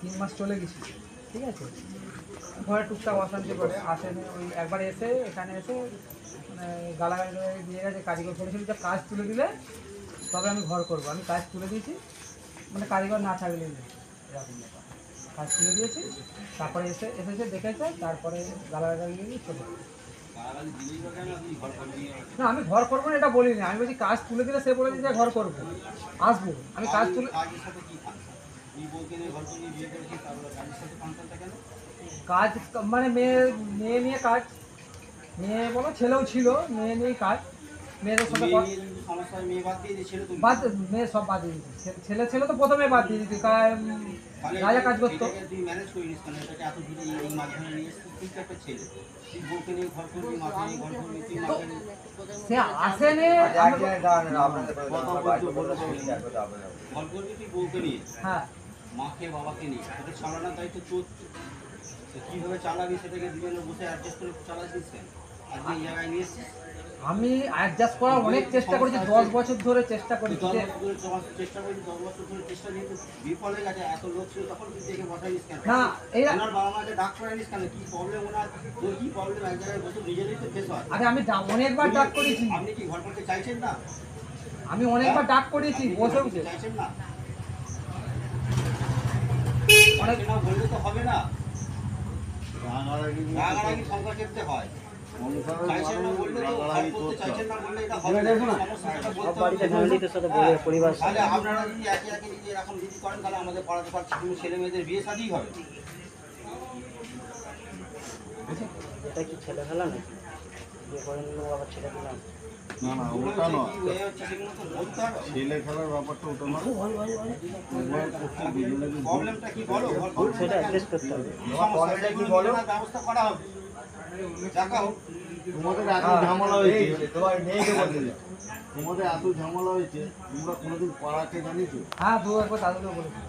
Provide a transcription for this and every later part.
তিন মাস চলে গেছি। ঠিক আছে? ঘরে টুকটাক অশান্তি করে। আসেনি। ওই একবার এসে এখানে এসে মানে গালাগালি দিয়ে গেছে, কারিগর বলেছিল যে কাজ তুলে দিলে তবে আমি ঘর করব। আমি কাজ তুলে দিয়েছি। মানে কারিগর না থাকলে এরকম ব্যাপার। কাজ তুলে দিয়েছি। তারপরে এসে, এসেছে, দেখেছে। তারপরে গালাগালি দিয়ে চলে না, আমি ঘর করব না, এটা বলিনি। আমি বলছি, কাজ তুলে দিলে সে বলেছে যে ঘর করব। আসব। আমি কাজ তুলে কাজ মানে মেয়ে মেয়ে নিয়ে কাজ। মেয়ে বলো ছেলেও ছিল মেয়ে নিয়ে কাজ। মেয়েদের সাথে বাদ মেয়ে সব বাদ দিয়ে দিচ্ছে ছেলে ছেলে তো প্রথমে বাদ দিয়ে দিচ্ছে রাজা কাজ করতো। সে আসেনে হ্যাঁ। মাকে বাবাকে নিয়ে। তোকে চালানোর দায়িত্ব তোর তো। কীভাবে চালাবি সেটাকে দুজনে বসে অ্যাডজাস্ট করে চালাচ্ছিস কেন? আজকে এই জায়গায় নিয়ে এসেছিস? আমি অ্যাডজাস্ট করার অনেক চেষ্টা করেছি দশ বছর ধরে চেষ্টা করেছি দশ বছর ধরে চেষ্টা করেছি দশ বছর ধরে চেষ্টা যেহেতু বিফল হয়ে গেছে। এত লোক ছিল তখন তুই দেখে কেন? না এই ওনার বাবা মাকে ডাক কেন? কি প্রবলেম ওনার? তোর কি প্রবলেম এক জায়গায় বসে নিজেরই তো ফেস হয়। আরে আমি অনেকবার ডাক করেছি। আপনি কি ঘর করতে চাইছেন না? আমি অনেকবার ডাক করেছি বসে চাইছেন না? বললে তো হবে না। রাগারাগি ক্ষেত্রে হয়। আপনারা যদি একে একে যদি এরকম যদি করেন তাহলে আমাদের পাড়াতে পাড়া কোনো ছেলে মেয়েদের বিয়ে হবে। এটা কি ছেলে খেলা নাকি? বিয়ে করে আবার ছেলে খেলা না না ওটা নয়। কি হয়ে হচ্ছে সেগুলো তো বলতে হবে ছেলে খেলার ব্যাপারটা ওটা নয়। উভয় পক্ষে দুজনে প্রবলেমটা কি বলো? সেটা অ্যাড্রেস করতে হবে। সমস্যাটা কি বলো? ব্যবস্থা করা হবে দেখা। হোক তোমাদের এত ঝামেলা হয়েছে তোমাদের এত ঝামেলা হয়েছে তোমরা কোনোদিন পাড়াকে জানিছো হ্যাঁ দু একবার দাদুকে বলেছি।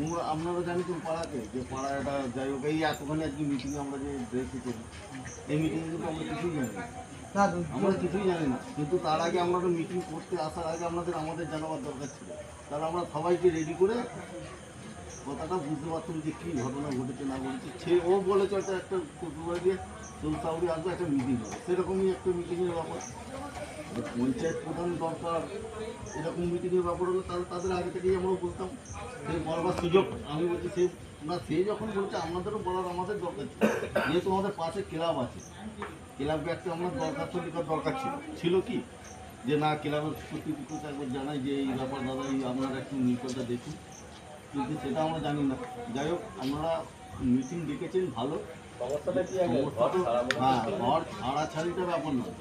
তোমরা আপনারা জানিছেন পাড়াকে যে পাড়া এটা যাই হোক এই এতখানি আজকে মিটিং আমরা যে দেখি করি এই মিটিং কিন্তু আমরা কিছুই জানি না। আমরা কিছুই জানি না। কিন্তু তার আগে আমরা মিটিং করতে আসার আগে আমাদের আমাদের জানাবার দরকার ছিল। তাহলে আমরা সবাইকে রেডি করে কথাটা বুঝতে পারতাম যে কী ঘটনা ঘটেছে না ঘটেছে। সে ও বলেছে একটা একটা দিয়ে চৌসাউরি আসবে একটা মিটিং হবে। সেরকমই একটা মিটিংয়ের ব্যাপার। পঞ্চায়েত প্রধান দরকার এরকম মিটিংয়ের ব্যাপার হলো তাহলে তাদের আগে থেকেই আমরা বলতাম সে বলবার সুযোগ আমি বলছি সে না সে যখন বলছে আমাদেরও বলার আমাদের দরকার ছিল। যেহেতু আমাদের পাশে ক্লাব আছে ক্লাবকে একটা আমার দরখাস্ত দেওয়ার দরকার ছিল। ছিল কি? যে না ক্লাবের কর্তৃপক্ষকে একবার জানাই যে এই ব্যাপার দাদা এই আপনারা একটু নিকটটা দেখুন। কিন্তু সেটা আমরা জানি না। যাই হোক আপনারা মিটিং ডেকেছেন ভালো। হ্যাঁ ঘর ছাড়াছাড়িটা ব্যাপার নয়।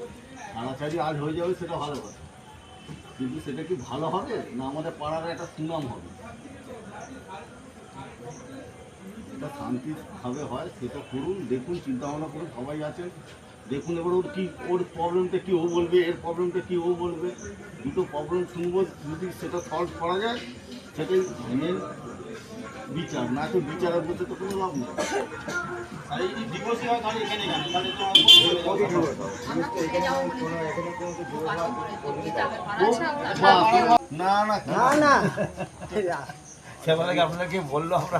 ছাড়াছাড়ি আজ হয়ে যাবে সেটা ভালো কথা। কিন্তু সেটা কি ভালো হবে? না আমাদের পাড়ার একটা সুনাম হবে? এটা শান্তিভাবে হয়, সেটা করুন, দেখুন চিন্তা ভাবনা করুন সবাই আছেন দেখুন এবার ওর কি, ওর প্রবলেমটা কি ও বলবে, এর প্রবলেমটা কি ও বলবে? দুটো প্রবলেম শুনব, যদি সেটা সলভ করা যায়, সেটাই মেন বিচার না তো বিচারের বলতে তো কোনো লাভ নেই। হয়। না। না। না না সেবেলাকে আপনাকে বলল আমরা?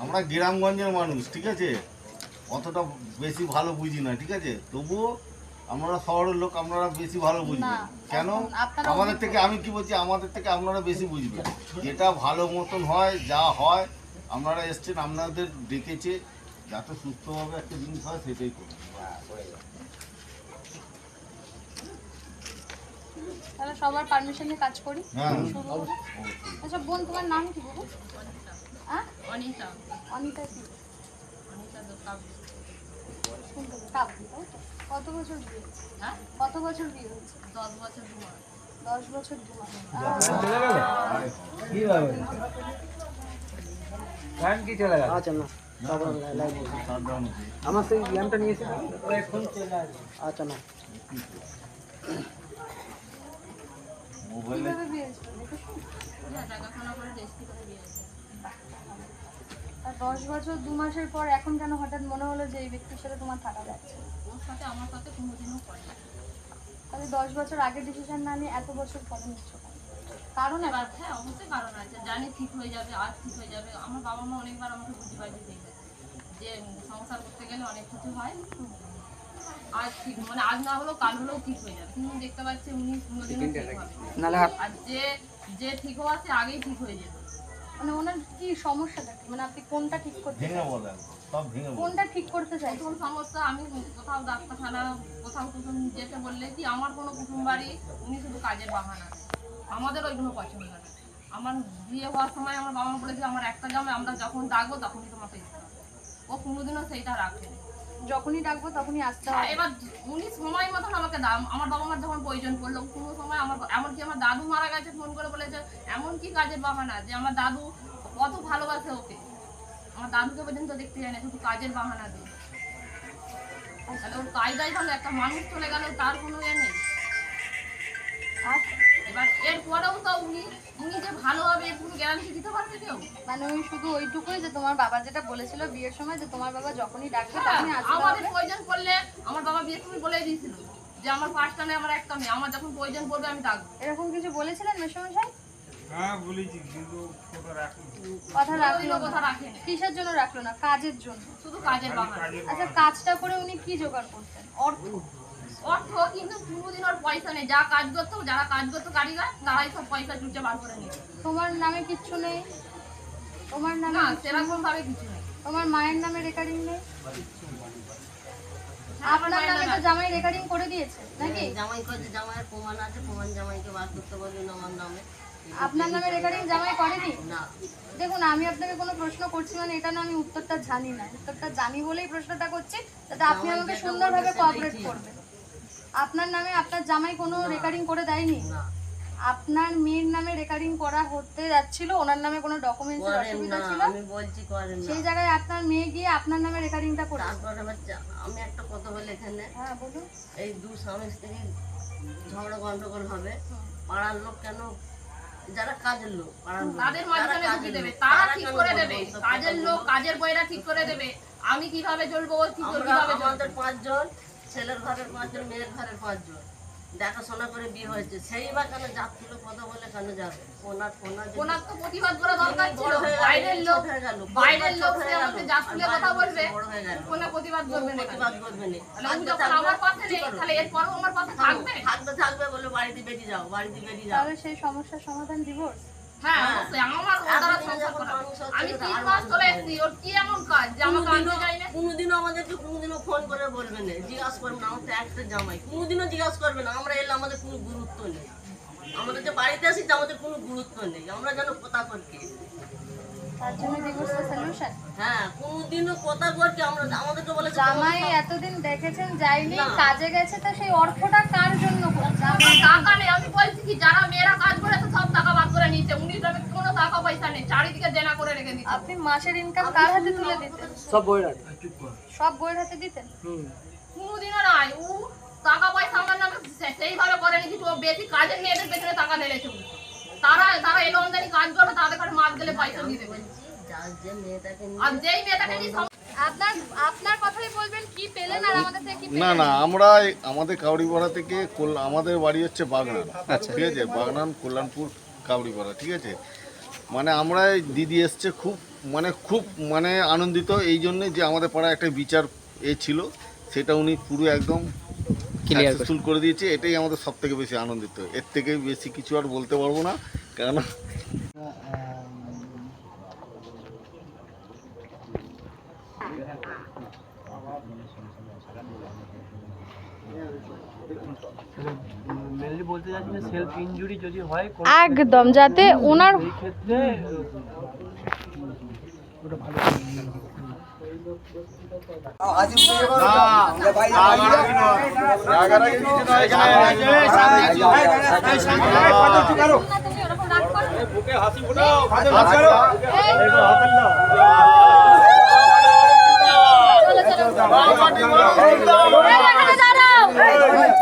আমরা গ্রামগঞ্জের মানুষ ঠিক আছে? অতটা বেশি ভালো বুঝি না ঠিক আছে? তবুও আমরা শহরের লোক আপনারা বেশি ভালো বুঝবেন। না, কেন? আমাদের থেকে আমি কি বলছি আমাদের থেকে আপনারা বেশি বুঝবেন। যেটা ভালো মতন হয় যা হয় আপনারা এসছেন আপনাদের ডেকেছে যাতে সুস্থভাবে একটা জিনিস হয় সেটাই করুন। তাহলে সবার পারমিশন নিয়ে কাজ করি? হ্যাঁ। আচ্ছা বোন তোমার নাম কি বলো? হ্যাঁ? অনিতা। অনিতা কি? অনিতা কত বছর বিয়ে হ্যাঁ? কত বছর বিয়ে হয়েছে? দশ বছর দশ বছর দু মাস। কি চলে গেল? আচ্ছা না। আমার সেই ল্যাম্পটা আচ্ছা না। মোবাইলে। হ্যাঁ দশ বছর দু মাসের পর এখন কেন হঠাৎ মনে হলো যে এই ব্যক্তির সাথে তোমার থাকা যাচ্ছে সাথে আমার সাথে কোনোদিনও করে তাহলে দশ বছর আগে ডিসিশন না নিয়ে এত বছর পরে নিচ্ছ কারণ এবার হ্যাঁ অবশ্যই কারণ আছে। জানি ঠিক হয়ে যাবে আজ ঠিক হয়ে যাবে। আমার বাবা মা অনেকবার আমাকে বুঝি বাজি দিয়ে যে সংসার করতে গেলে অনেক কিছু হয়। আজ ঠিক মানে আজ না হলেও কাল হলেও ঠিক হয়ে যাবে। কিন্তু দেখতে পাচ্ছি উনি কোনোদিনও ঠিক হবে আর যে যে ঠিক হওয়া সে আগেই ঠিক হয়ে যেত মানে ওনার কি সমস্যাটা কি? মানে আপনি কোনটা ঠিক করতে ভেঙে বলেন সব ভেঙে বলেন। কোনটা ঠিক করতে চাইছেন? প্রথম সমস্যা আমি কোথাও ডাক্তারখানা কোথাও কুটুম যেতে বললে কি আমার কোনো কুটুম বাড়ি উনি শুধু কাজের বাহানা আমাদের ওইগুলো পছন্দ না। আমার বিয়ে হওয়ার সময় আমার বাবা মা বলেছে আমার একটা জামে আমরা যখন ডাকবো তখনই তোমাকে ও কোনোদিনও সেইটা রাখেনি। যখনই ডাকবো তখনই আসতে হবে। এবার উনি সময় মতন আমাকে দাম আমার বাবা মার যখন প্রয়োজন পড়ল কোনো সময় আমার এমনকি আমার দাদু মারা গেছে ফোন করে বলেছে এমন কি কাজের বাহানা যে আমার দাদু কত ভালোবাসে ওকে। আমার দাদুকে পর্যন্ত দেখতে যায় না শুধু কাজের বাহানা দিয়ে। তাহলে ওর কাজটাই ভালো একটা মানুষ চলে গেল তার কোনো ইয়ে নেই। আচ্ছা। এবার এরপরেও তো উনি উনি যে ভালো হবে এর গ্যারান্টি দিতে পারবে কেউ? মানে শুধু ওইটুকুই যে তোমার বাবা যেটা বলেছিল বিয়ের সময় যে তোমার বাবা যখনই ডাকবে হ্যাঁ, তখনই আসতে আমাদের প্রয়োজন পড়লে আমার বাবা বিয়ের সময় বলেই দিয়েছিল যে আমার পাঁচটা নেই আমার একটা মেয়ে আমার যখন প্রয়োজন পড়বে আমি ডাকবো। এরকম কিছু বলেছিলেন মেসমশাই? হ্যাঁ কথা রাখল কথা রাখেনি। কিসের জন্য রাখল না? কাজের জন্য। শুধু কাজের কাজের আচ্ছা কাজটা করে উনি কি জোগাড় করতেন? অর্থ। অর্থ কিন্তু কোনোদিন ওর পয়সা নেই। যা কাজ করতো যারা কাজ করতো কারিগর তারাই সব পয়সা চুটে বার করে নিত। তোমার নামে কিচ্ছু নেই? তোমার নামে না সেরকম ভাবে কিছু নেই। তোমার মায়ের নামে রেকর্ডিং নেই? হ্যাঁ, আপনার নামে তো জামাই রেকর্ডিং করে দিয়েছে নাকি? জামাই কাছে জামাইয়ের প্রমাণ আছে প্রমাণ জামাইকে বার করতে বলবেন আমার নামে। আপনার নামে রেকর্ডিং জামাই করেনি? না। দেখুন আমি আপনাকে কোনো প্রশ্ন করছি মানে এটা না আমি উত্তরটা জানি না। উত্তরটা জানি বলেই প্রশ্নটা করছি আপনি আমাকে সুন্দরভাবে কোঅপারেট করবেন। আপনার নামে আপনার জামাই কোনো রেকর্ডিং করে দেয়নি? আপনার মেয়ের নামে রেকর্ডিং করা হতে যাচ্ছিল ওনার নামে কোনো ডকুমেন্টসের করেন অসুবিধা ছিল? আমি বলছি করেন না। সেই জায়গায় আপনার মেয়ে গিয়ে আপনার নামে রেকর্ডিংটা করেছে তারপর আমি একটা কথা বলি এখানে। হ্যাঁ বলুন। এই দু স্বামী স্ত্রী ঝগড়া গন্ডগোল হবে। পাড়ার লোক কেন? যারা কাজের লোক তাদের মাঝখানে ঢুকিয়ে দেবে তারা ঠিক করে দেবে? কাজের লোক কাজের বইরা ঠিক করে দেবে। আমি কীভাবে চলবো কি কীভাবে আমাদের পাঁচজন ছেলের ঘরের পাঁচজন মেয়ের ঘরের পাঁচজন। দেখাশোনা করে বিয়ে হয়েছে। সেই বা কেন জাত তুলে কথা বলে কেন যাবে? ওনার ওনার ওনার তো প্রতিবাদ করা দরকার ছিল। বাইরের লোক হয়ে গেল, বাইরের লোক হয়ে সে গেল, আমাকে জাত তুলে কথা বলবে প্রতিবাদ করবে না প্রতিবাদ করবে না। থাকবে, যখন আমার পাশে নেই? তাহলে এরপরও আমার পাশে থাকবে থাকবে? থাকবে বলে বাড়িতে বেরিয়ে যাও বাড়িতে বেরিয়ে যাও। তাহলে সেই সমস্যার সমাধান ডিভোর্স হ্যাঁ। অবশ্যই আমার ও দ্বারা সংসার করা। আমি তিন মাস চলে এসেছি ওর কি এমন কাজ যে আমাকে আনতে যায় না? কোনোদিনও আমাদেরকে কোনোদিনও ফোন করে বলবে না জিজ্ঞাসা করবে না আমার তো একটা জামাই। কোনোদিনও জিজ্ঞাসা করবে না আমরা এলে আমাদের কোনো গুরুত্ব নেই। আমাদের যে বাড়িতে আসি আমাদের কোনো গুরুত্ব নেই আমরা যেন কথা করছি তার জন্য ডিভোর্সের সলিউশন হ্যাঁ কোনোদিনও কথা করছি আমরা আমাদেরকে বলে জামাই এতদিন দেখেছেন যায়নি কাজে গেছে তো সেই অর্থটা কার জন্য? টাকা নেই আমি বলছি কি যারা মেয়েরা কাজ সব টাকা বাদ করে নিচ্ছে উনি তবে কোনো টাকা পয়সা নেই চারিদিকে দেনা করে রেখে দিচ্ছে আপনি মাসের ইনকাম কার হাতে তুলে দিতেন? সব বই রাখ সব বইয়ের হাতে দিতেন? কোনোদিনও নাই ও টাকা পয়সা আমার নামে সেইভাবে করে নাকি বেশি কাজের মেয়েদের পেছনে টাকা ঢেলেছে তারা তারা এলো আমদানি কাজ করবে তাদের কাছে মাস গেলে পয়সা দিয়ে দেবে। যার যে মেয়েটাকে আর যেই মেয়েটাকে নিয়ে আপনার আপনার কথাই বলবেন কি পেলেন আর আমাদের থেকে কি না না আমরা আমাদের কাউরিপাড়া থেকে আমাদের বাড়ি হচ্ছে বাগনান। ঠিক আছে বাগনান কল্যাণপুর কাউরিপাড়া ঠিক আছে? মানে আমরা দিদি এসছে খুব মানে খুব মানে আনন্দিত। এই জন্যে যে আমাদের পাড়ায় একটা বিচার এ ছিল সেটা উনি পুরো একদম সাকসেসফুল করে দিয়েছে। এটাই আমাদের সব থেকে বেশি আনন্দিত। এর থেকে বেশি কিছু আর বলতে পারব না কেননা মেনলি বলতে চাচ্ছি যে সেলফ ইনজুরি যদি হয় একদম যাতে ওনার ক্ষেত্রে ওটা ভালো এখানে দাঁড়াও পেয়েছ কাজ পেয়েছ কি বলো সংসার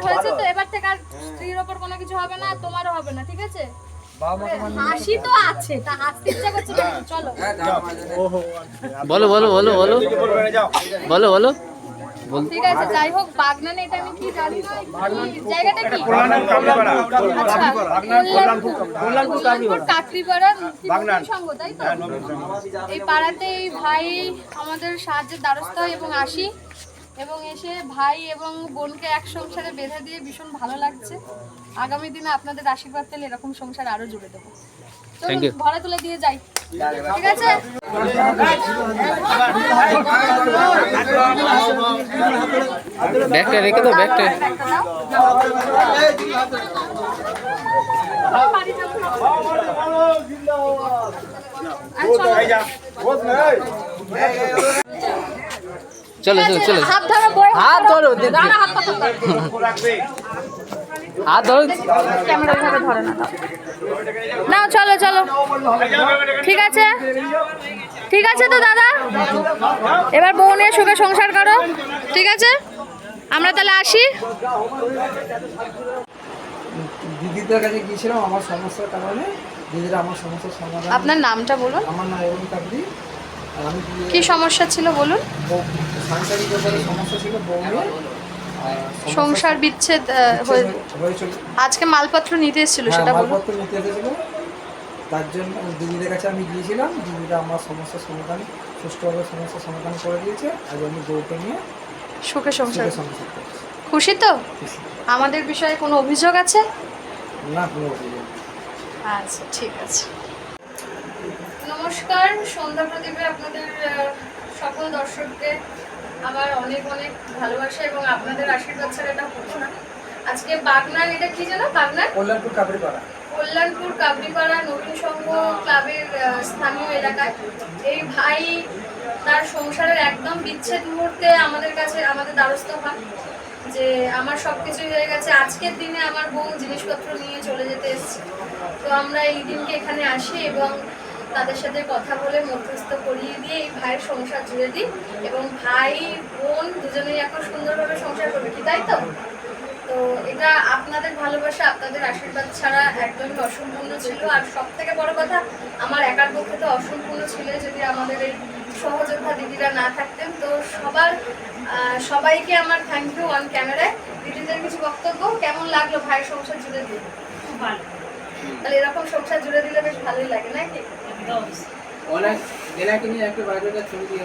হয়েছে তো এবার থেকে আর স্ত্রীর ওপর কোনো কিছু হবে না তোমারও হবে না ঠিক আছে? হাসি তো আছে তা হাসতে ইচ্ছা করছে চলো। বলো বলো বলো বলো। বলো বলো। ঠিক আছে যাই হোক বাগনানে এটা আমি কি জানি? না জায়গাটা কি? আচ্ছা, কাকরিপাড়া তাই তো? এই পাড়াতে এই ভাই আমাদের সাহায্যের দ্বারস্থ এবং আসি। এবং এসে ভাই এবং বোনকে এক সংসারে বেঁধে দিয়ে ভীষণ ভালো লাগছে। আগামী দিনে আপনাদের আশীর্বাদ পেলে এরকম সংসার আরও জুড়ে দেবো. ভরা তুলে দিয়ে যাই। ঠিক আছে ব্যাগটা রেখে দাও ব্যাগটা চলো। চলো চলো হাত ধরো হাত ধরো, হাত। হাত ধরো ক্যামেরা ওইভাবে ধরে না দাও। নাও চলো চলো। ঠিক আছে? ঠিক আছে তো দাদা? এবার বউ নিয়ে সুখে সংসার করো। ঠিক আছে? আমরা তাহলে আসি। দিদিদের কাছে গিয়েছিলাম আমার সমস্যার কারণে। দিদিরা আমার সমস্যার সমাধান আপনার নামটা বলুন। আমার নাম এবং কাবলি কি সমস্যা ছিল বলুন? সাংসারিক ব্যাপারে সমস্যা ছিল বউ সংসার বিচ্ছেদ আজকে মালপত্র নিতে এসেছিল হ্যাঁ, সেটা মালপত্র নিতে এসেছিল। তার জন্য দিদিদের কাছে আমি গিয়েছিলাম দিদিরা আমার সমস্যার সমাধান সুষ্ঠুভাবে সমস্যার সমাধান করে দিয়েছে আজ আমি বউকে নিয়ে সুখে সংসার খুশি তো? আমাদের বিষয়ে কোনো অভিযোগ আছে? না কোনো অভিযোগ। আচ্ছা ঠিক আছে। নমস্কার সন্ধ্যা প্রদীপে আপনাদের সকল দর্শককে। আমার অনেক অনেক ভালোবাসা এবং আপনাদের আশীর্বাদ ছাড়া এটা হতো না। আজকে বাগনান এটা কি জানো বাগনান? কল্যাণপুর কাবরিপাড়া কল্যাণপুর কাবরিপাড়া নবীন সংঘ ক্লাবের স্থানীয় এলাকায়। এই ভাই তার সংসারের একদম বিচ্ছেদ মুহূর্তে আমাদের কাছে আমাদের দ্বারস্থ হন যে আমার সব কিছুই হয়ে গেছে। আজকের দিনে আমার বউ জিনিসপত্র নিয়ে চলে যেতে এসছে। তো আমরা এই দিনকে এখানে আসি এবং তাদের সাথে কথা বলে মধ্যস্থ করিয়ে দিয়ে এই ভাইয়ের সংসার জুড়ে দিই এবং ভাই বোন দুজনেই এখন সুন্দরভাবে সংসার করবে কি তাই তো? তো এটা আপনাদের ভালোবাসা আপনাদের আশীর্বাদ ছাড়া একদমই অসম্পূর্ণ ছিল। আর সব থেকে বড় কথা আমার একার পক্ষে তো অসম্পূর্ণ ছিল যদি আমাদের এই সহযোদ্ধা দিদিরা না থাকতেন। তো সবার সবাইকে আমার থ্যাংক ইউ অন ক্যামেরায় দিদিদের কিছু বক্তব্য? কেমন লাগল ভাইয়ের সংসার জুড়ে দিয়ে? খুব ভালো। তাহলে এরকম সংসার জুড়ে দিলে বেশ ভালোই লাগে নাকি? অনেক এনাকে নিয়ে একটা বাইরে ছবি দিয়ে